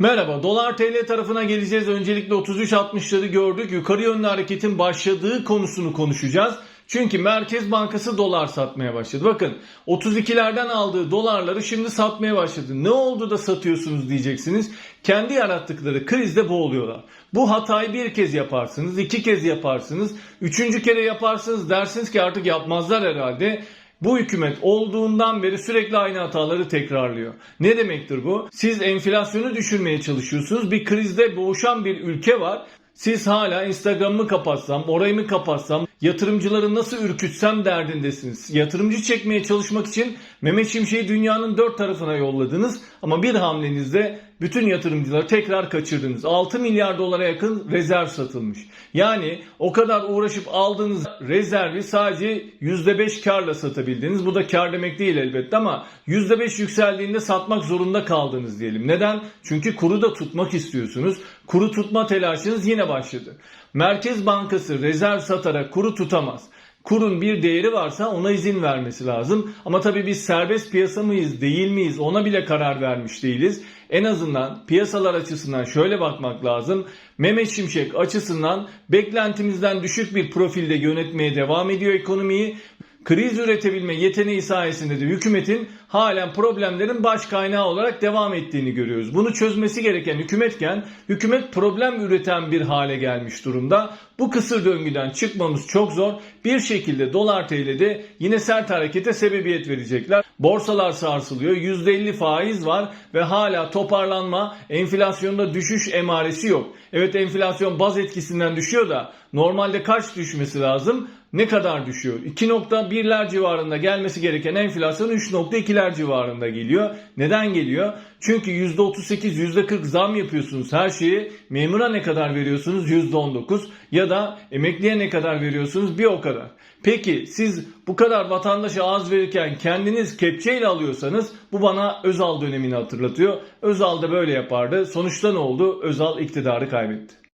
Merhaba, dolar TL tarafına geleceğiz. Öncelikle 33.60'ları gördük. Yukarı yönlü hareketin başladığı konusunu konuşacağız. Çünkü Merkez Bankası dolar satmaya başladı. Bakın 32'lerden aldığı dolarları şimdi satmaya başladı. Ne oldu da satıyorsunuz diyeceksiniz. Kendi yarattıkları krizde boğuluyorlar. Bu hatayı bir kez yaparsınız, iki kez yaparsınız, üçüncü kere yaparsınız dersiniz ki artık yapmazlar herhalde. Bu hükümet olduğundan beri sürekli aynı hataları tekrarlıyor. Ne demektir bu? Siz enflasyonu düşürmeye çalışıyorsunuz. Bir krizde boğuşan bir ülke var. Siz hala Instagram'ımı kapatsam, orayı mı kapatsam, yatırımcıları nasıl ürkütsem derdindesiniz. Yatırımcı çekmeye çalışmak için Mehmet Şimşek'i dünyanın dört tarafına yolladınız. Ama bir hamlenizde bütün yatırımcıları tekrar kaçırdınız. 6 milyar dolara yakın rezerv satılmış. Yani o kadar uğraşıp aldığınız rezervi sadece %5 karla satabildiniz. Bu da kar demek değil elbette ama %5 yükseldiğinde satmak zorunda kaldınız diyelim. Neden? Çünkü kuru da tutmak istiyorsunuz. Kuru tutma telaşınız yine başladı. Merkez Bankası rezerv satarak kuru tutamaz kurun bir değeri varsa ona izin vermesi lazım. Ama tabii biz serbest piyasa mıyız değil miyiz ona bile karar vermiş değiliz. En azından piyasalar açısından şöyle bakmak lazım. Mehmet Şimşek açısından beklentimizden düşük bir profilde yönetmeye devam ediyor ekonomiyi. Kriz üretebilme yeteneği sayesinde de hükümetin halen problemlerin baş kaynağı olarak devam ettiğini görüyoruz. Bunu çözmesi gereken hükümetken hükümet problem üreten bir hale gelmiş durumda. Bu kısır döngüden çıkmamız çok zor. Bir şekilde dolar TL'de yine sert harekete sebebiyet verecekler. Borsalar sarsılıyor. %50 faiz var ve hala toparlanma, enflasyonda düşüş emaresi yok. Evet enflasyon baz etkisinden düşüyor da normalde kaç düşmesi lazım? Ne kadar düşüyor? 2.1'ler civarında gelmesi gereken enflasyon 3.2'ler civarında geliyor. Neden geliyor? Çünkü %38, %40 zam yapıyorsunuz her şeyi. Memura ne kadar veriyorsunuz? %19. Ya da emekliye ne kadar veriyorsunuz? Bir o kadar. Peki siz bu kadar vatandaşa az verirken kendiniz kepçeyle alıyorsanız bu bana Özal dönemini hatırlatıyor. Özal da böyle yapardı. Sonuçta ne oldu? Özal iktidarı kaybetti.